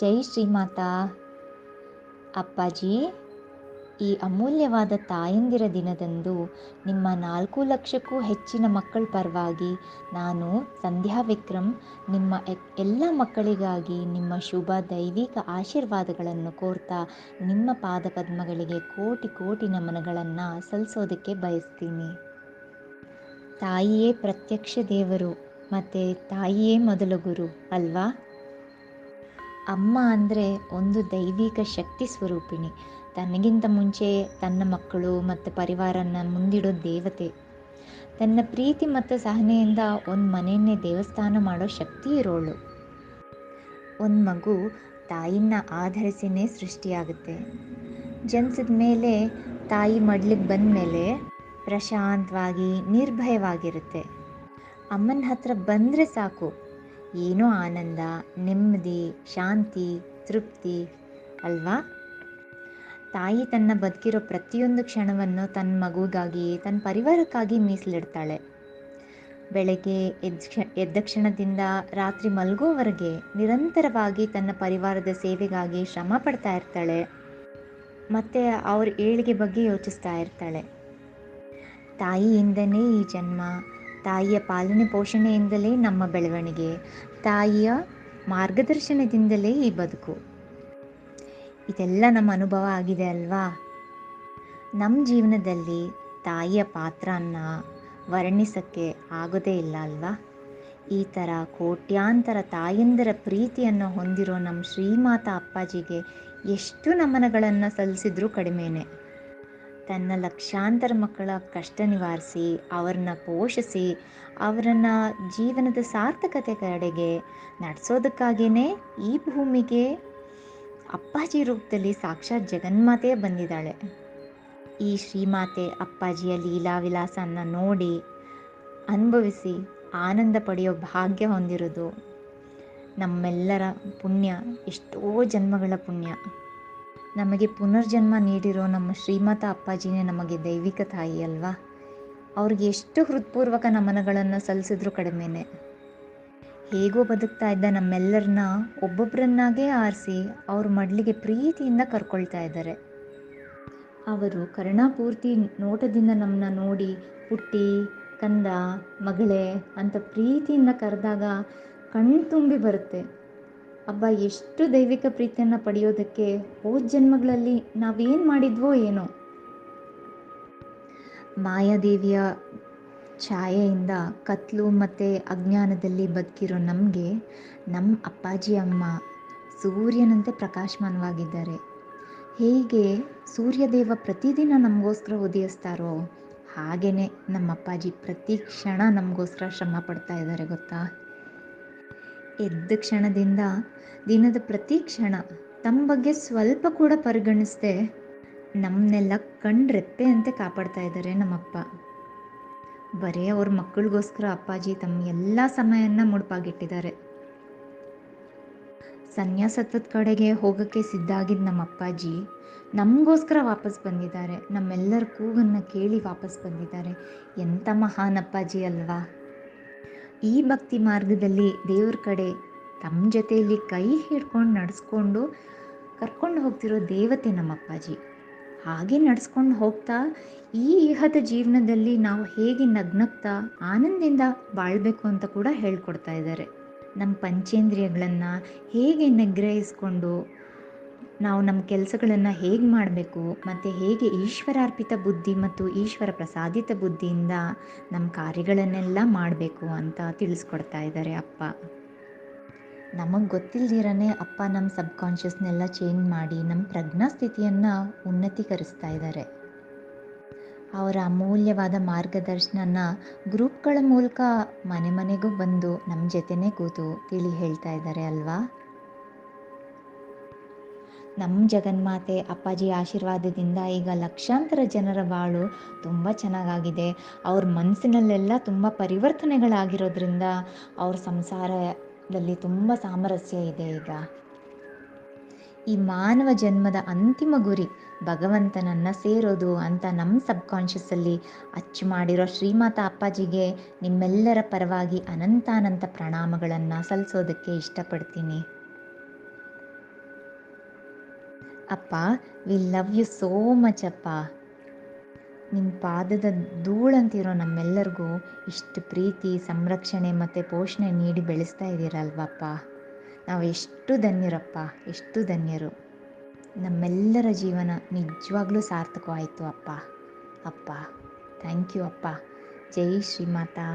ಜೈ ಶ್ರೀಮಾತಾ ಅಪ್ಪಾಜಿ, ಈ ಅಮೂಲ್ಯವಾದ ತಾಯಂದಿರ ದಿನದಂದು ನಿಮ್ಮ ನಾಲ್ಕು ಲಕ್ಷಕ್ಕೂ ಹೆಚ್ಚಿನ ಮಕ್ಕಳ ಪರವಾಗಿ ನಾನು ಸಂಧ್ಯಾ ವಿಕ್ರಮ್ ನಿಮ್ಮ ಎಲ್ಲ ಮಕ್ಕಳಿಗಾಗಿ ನಿಮ್ಮ ಶುಭ ದೈವಿಕ ಆಶೀರ್ವಾದಗಳನ್ನು ಕೋರ್ತಾ ನಿಮ್ಮ ಪಾದಪದ್ಮಗಳಿಗೆ ಕೋಟಿ ಕೋಟಿ ನಮನಗಳನ್ನು ಸಲ್ಲಿಸೋದಕ್ಕೆ ಬಯಸ್ತೀನಿ. ತಾಯಿಯೇ ಪ್ರತ್ಯಕ್ಷ ದೇವರು, ಮತ್ತು ತಾಯಿಯೇ ಮೊದಲ ಗುರು, ಅಲ್ವಾ? ಅಮ್ಮ ಅಂದರೆ ಒಂದು ದೈವಿಕ ಶಕ್ತಿ ಸ್ವರೂಪಿಣಿ. ತನಗಿಂತ ಮುಂಚೆ ತನ್ನ ಮಕ್ಕಳು ಮತ್ತು ಪರಿವಾರನ ಮುಂದಿಡೋ ದೇವತೆ. ತನ್ನ ಪ್ರೀತಿ ಮತ್ತು ಸಹನೆಯಿಂದ ಒಂದು ಮನೆಯನ್ನೇ ದೇವಸ್ಥಾನ ಮಾಡೋ ಶಕ್ತಿ ಇರೋಳು. ಒಂದು ಮಗು ತಾಯಿನ ಆಧರಿಸಿನೇ ಸೃಷ್ಟಿಯಾಗುತ್ತೆ. ಜನಿಸಿದ ಮೇಲೆ ತಾಯಿ ಮಡ್ಲಿಗೆ ಬಂದ ಮೇಲೆ ಪ್ರಶಾಂತವಾಗಿ, ನಿರ್ಭಯವಾಗಿರುತ್ತೆ. ಅಮ್ಮನ ಹತ್ರ ಬಂದರೆ ಸಾಕು. ಏನೋ ಆನಂದ, ನೆಮ್ಮದಿ, ಶಾಂತಿ, ತೃಪ್ತಿ ಅಲ್ವಾ? ತಾಯಿ ತನ್ನ ಬದುಕಿರೋ ಪ್ರತಿಯೊಂದು ಕ್ಷಣವನ್ನು ತನ್ನ ಮಗುವಿಗಾಗಿ ತನ್ನ ಪರಿವಾರಕ್ಕಾಗಿ ಮೀಸಲಿಡ್ತಾಳೆ. ಬೆಳಗ್ಗೆ ಎದ್ದ ಕ್ಷ, ಎದ್ದ ಕ್ಷಣದಿಂದ ರಾತ್ರಿ ಮಲಗೋವರೆಗೆ ನಿರಂತರವಾಗಿ ತನ್ನ ಪರಿವಾರದ ಸೇವೆಗಾಗಿ ಶ್ರಮ ಪಡ್ತಾ ಇರ್ತಾಳೆ. ಮತ್ತು ಅವ್ರ ಏಳಿಗೆ ಬಗ್ಗೆ ಯೋಚಿಸ್ತಾ ಇರ್ತಾಳೆ. ತಾಯಿಯಿಂದನೇ ಈ ಜನ್ಮ ತಾಯಿಯ ಪಾಲನೆ ಪೋಷಣೆಯಿಂದಲೇ ನಮ್ಮ ಬೆಳವಣಿಗೆ, ತಾಯಿಯ ಮಾರ್ಗದರ್ಶನದಿಂದಲೇ ಈ ಬದುಕು. ಇದೆಲ್ಲ ನಮ್ಮ ಅನುಭವ ಆಗಿದೆ ಅಲ್ವಾ? ನಮ್ಮ ಜೀವನದಲ್ಲಿ ತಾಯಿಯ ಪಾತ್ರನ ವರ್ಣಿಸೋಕ್ಕೆ ಆಗೋದೇ ಇಲ್ಲ ಅಲ್ವಾ? ಈ ಥರ ಕೋಟ್ಯಾಂತರ ತಾಯಂದಿರ ಪ್ರೀತಿಯನ್ನು ಹೊಂದಿರೋ ನಮ್ಮ ಶ್ರೀಮಾತ ಅಪ್ಪಾಜಿಗೆ ಎಷ್ಟು ನಮನಗಳನ್ನು ಸಲ್ಲಿಸಿದ್ರೂ ಕಡಿಮೆನೆ. ತನ್ನ ಲಕ್ಷಾಂತರ ಮಕ್ಕಳ ಕಷ್ಟ ನಿವಾರಿಸಿ, ಅವ್ರನ್ನ ಪೋಷಿಸಿ, ಅವರನ್ನ ಜೀವನದ ಸಾರ್ಥಕತೆ ಕಡೆಗೆ ನಡೆಸೋದಕ್ಕಾಗಿಯೇ ಈ ಭೂಮಿಗೆ ಅಪ್ಪಾಜಿ ರೂಪದಲ್ಲಿ ಸಾಕ್ಷಾತ್ ಜಗನ್ಮಾತೆ ಬಂದಿದ್ದಾಳೆ. ಈ ಶ್ರೀಮಾತೆ ಅಪ್ಪಾಜಿಯ ಲೀಲಾ ವಿಲಾಸನ ನೋಡಿ ಅನುಭವಿಸಿ ಆನಂದ ಪಡೆಯೋ ಭಾಗ್ಯ ಹೊಂದಿರೋದು ನಮ್ಮೆಲ್ಲರ ಪುಣ್ಯ, ಎಷ್ಟೋ ಜನ್ಮಗಳ ಪುಣ್ಯ. ನಮಗೆ ಪುನರ್ಜನ್ಮ ನೀಡಿರೋ ನಮ್ಮ ಶ್ರೀಮಾತ ಅಪ್ಪಾಜಿನೇ ನಮಗೆ ದೈವಿಕ ತಾಯಿ ಅಲ್ವಾ? ಅವ್ರಿಗೆ ಎಷ್ಟು ಹೃತ್ಪೂರ್ವಕ ನಮನಗಳನ್ನು ಸಲ್ಲಿಸಿದ್ರು ಕಡಿಮೆನೆ. ಹೇಗೋ ಬದುಕ್ತಾ ಇದ್ದ ನಮ್ಮೆಲ್ಲರನ್ನ ಒಬ್ಬೊಬ್ಬರನ್ನಾಗೇ ಆರಿಸಿ ಅವ್ರ ಮಡ್ಲಿಗೆ ಪ್ರೀತಿಯಿಂದ ಕರ್ಕೊಳ್ತಾ ಇದ್ದಾರೆ. ಅವರು ಕರುಣಾಪೂರ್ತಿ ನೋಟದಿಂದ ನಮ್ಮನ್ನ ನೋಡಿ ಹುಟ್ಟಿ, ಕಂದ, ಮಗಳೇ ಅಂತ ಪ್ರೀತಿಯಿಂದ ಕರೆದಾಗ ಕಣ್ಣು ತುಂಬಿ ಬರುತ್ತೆ. ಅಬ್ಬ, ಎಷ್ಟು ದೈವಿಕ ಪ್ರೀತಿಯನ್ನು ಪಡೆಯೋದಕ್ಕೆ ಹೋದ ಜನ್ಮಗಳಲ್ಲಿ ನಾವೇನು ಮಾಡಿದ್ವೋ ಏನೋ. ಮಾಯಾದೇವಿಯ ಛಾಯೆಯಿಂದ ಕತ್ಲು ಮತ್ತು ಅಜ್ಞಾನದಲ್ಲಿ ಬದುಕಿರೋ ನಮಗೆ ನಮ್ಮ ಅಪ್ಪಾಜಿ ಅಮ್ಮ ಸೂರ್ಯನಂತೆ ಪ್ರಕಾಶಮಾನವಾಗಿದ್ದಾರೆ. ಹೇಗೆ ಸೂರ್ಯದೇವ ಪ್ರತಿದಿನ ನಮಗೋಸ್ಕರ ಉದಯಿಸ್ತಾರೋ ಹಾಗೆಯೇ ನಮ್ಮ ಅಪ್ಪಾಜಿ ಪ್ರತಿ ಕ್ಷಣ ನಮಗೋಸ್ಕರ ಶ್ರಮ ಪಡ್ತಾ ಇದ್ದಾರೆ, ಗೊತ್ತಾ? ಎದ್ದ ಕ್ಷಣದಿಂದ ದಿನದ ಪ್ರತಿ ಕ್ಷಣ ತಮ್ಮ ಬಗ್ಗೆ ಸ್ವಲ್ಪ ಕೂಡ ಪರಿಗಣಿಸದೆ ನಮ್ಮನ್ನೆಲ್ಲ ಕಣ್ರೆಪ್ಪೆ ಅಂತೆ ಕಾಪಾಡ್ತಾ ಇದ್ದಾರೆ ನಮ್ಮಪ್ಪ. ಬರೀ ಅವ್ರ ಮಕ್ಕಳಿಗೋಸ್ಕರ ಅಪ್ಪಾಜಿ ತಮ್ಮ ಎಲ್ಲ ಸಮಯನ ಮುಡುಪಾಗಿಟ್ಟಿದ್ದಾರೆ. ಸನ್ಯಾಸತ್ವದ ಕಡೆಗೆ ಹೋಗೋಕ್ಕೆ ಸಿದ್ಧ ಆಗಿದ್ದ ನಮ್ಮ ಅಪ್ಪಾಜಿ ನಮಗೋಸ್ಕರ ವಾಪಸ್ ಬಂದಿದ್ದಾರೆ. ನಮ್ಮೆಲ್ಲರ ಕೂಗನ್ನು ಕೇಳಿ ವಾಪಸ್ ಬಂದಿದ್ದಾರೆ. ಎಂಥ ಮಹಾನ್ ಅಪ್ಪಾಜಿ ಅಲ್ವಾ? ಈ ಭಕ್ತಿ ಮಾರ್ಗದಲ್ಲಿ ದೇವ್ರ ಕಡೆ ತಮ್ಮ ಜೊತೆಯಲ್ಲಿ ಕೈ ಹಿಡ್ಕೊಂಡು ನಡೆಸ್ಕೊಂಡು ಕರ್ಕೊಂಡು ಹೋಗ್ತಿರೋ ದೇವತೆ ನಮ್ಮ ಅಪ್ಪಾಜಿ. ಹಾಗೆ ನಡೆಸ್ಕೊಂಡು ಹೋಗ್ತಾ ಈ ಇಹದ ಜೀವನದಲ್ಲಿ ನಾವು ಹೇಗೆ ನಗ್ನಗ್ತಾ ಆನಂದದಿಂದ ಬಾಳಬೇಕು ಅಂತ ಕೂಡ ಹೇಳ್ಕೊಡ್ತಾ ಇದ್ದಾರೆ. ನಮ್ಮ ಪಂಚೇಂದ್ರಿಯಗಳನ್ನು ಹೇಗೆ ನಿಗ್ರಹಿಸ್ಕೊಂಡು ನಾವು ನಮ್ಮ ಕೆಲಸಗಳನ್ನು ಹೇಗೆ ಮಾಡಬೇಕು, ಮತ್ತು ಹೇಗೆ ಈಶ್ವರಾರ್ಪಿತ ಬುದ್ಧಿ ಮತ್ತು ಈಶ್ವರ ಪ್ರಸಾದಿತ ಬುದ್ಧಿಯಿಂದ ನಮ್ಮ ಕಾರ್ಯಗಳನ್ನೆಲ್ಲ ಮಾಡಬೇಕು ಅಂತ ತಿಳಿಸ್ಕೊಡ್ತಾ ಇದ್ದಾರೆ ಅಪ್ಪ. ನಮಗೆ ಗೊತ್ತಿಲ್ಲದಿರನೇ ಅಪ್ಪ ನಮ್ಮ ಸಬ್ ಕಾನ್ಷಿಯಸ್ನೆಲ್ಲ ಚೇಂಜ್ ಮಾಡಿ ನಮ್ಮ ಪ್ರಜ್ಞಾ ಸ್ಥಿತಿಯನ್ನು ಉನ್ನತೀಕರಿಸ್ತಾ ಇದ್ದಾರೆ. ಅವರ ಅಮೂಲ್ಯವಾದ ಮಾರ್ಗದರ್ಶನನ ಗ್ರೂಪ್ಗಳ ಮೂಲಕ ಮನೆ ಮನೆಗೂ ಬಂದು ನಮ್ಮ ಜೊತೆನೇ ಕೂತು ತಿಳಿ ಹೇಳ್ತಾ ಇದ್ದಾರೆ ಅಲ್ವಾ? ನಮ್ಮ ಜಗನ್ಮಾತೆ ಅಪ್ಪಾಜಿ ಆಶೀರ್ವಾದದಿಂದ ಈಗ ಲಕ್ಷಾಂತರ ಜನರ ಬಾಳು ತುಂಬ ಚೆನ್ನಾಗಾಗಿದೆ. ಅವ್ರ ಮನಸ್ಸಿನಲ್ಲೆಲ್ಲ ತುಂಬ ಪರಿವರ್ತನೆಗಳಾಗಿರೋದ್ರಿಂದ ಅವ್ರ ಸಂಸಾರದಲ್ಲಿ ತುಂಬ ಸಾಮರಸ್ಯ ಇದೆ ಈಗ. ಈ ಮಾನವ ಜನ್ಮದ ಅಂತಿಮ ಗುರಿ ಭಗವಂತನನ್ನು ಸೇರೋದು ಅಂತ ನಮ್ಮ ಸಬ್ ಕಾನ್ಷಿಯಸ್ಸಲ್ಲಿ ಅಚ್ಚು ಮಾಡಿರೋ ಶ್ರೀಮಾತ ಅಪ್ಪಾಜಿಗೆ ನಿಮ್ಮೆಲ್ಲರ ಪರವಾಗಿ ಅನಂತಾನಂತ ಪ್ರಣಾಮಗಳನ್ನು ಸಲ್ಲಿಸೋದಕ್ಕೆ ಇಷ್ಟಪಡ್ತೀನಿ. ಅಪ್ಪ we love you so much ಅಪ್ಪ. ನಿಮ್ಮ ಪಾದದ ಧೂಳಂತಿರೋ ನಮ್ಮೆಲ್ಲರಿಗೂ ಇಷ್ಟು ಪ್ರೀತಿ, ಸಂರಕ್ಷಣೆ ಮತ್ತು ಪೋಷಣೆ ನೀಡಿ ಬೆಳೆಸ್ತಾ ಇದ್ದೀರಲ್ವಪ್ಪ ನಾವು ಎಷ್ಟು ಧನ್ಯರಪ್ಪ, ಎಷ್ಟು ಧನ್ಯರು. ನಮ್ಮೆಲ್ಲರ ಜೀವನ ನಿಜವಾಗ್ಲೂ ಸಾರ್ಥಕವಾಯಿತು ಅಪ್ಪ. ಅಪ್ಪ ಥ್ಯಾಂಕ್ ಯು ಅಪ್ಪ. ಜೈ ಶ್ರೀಮಾತಾ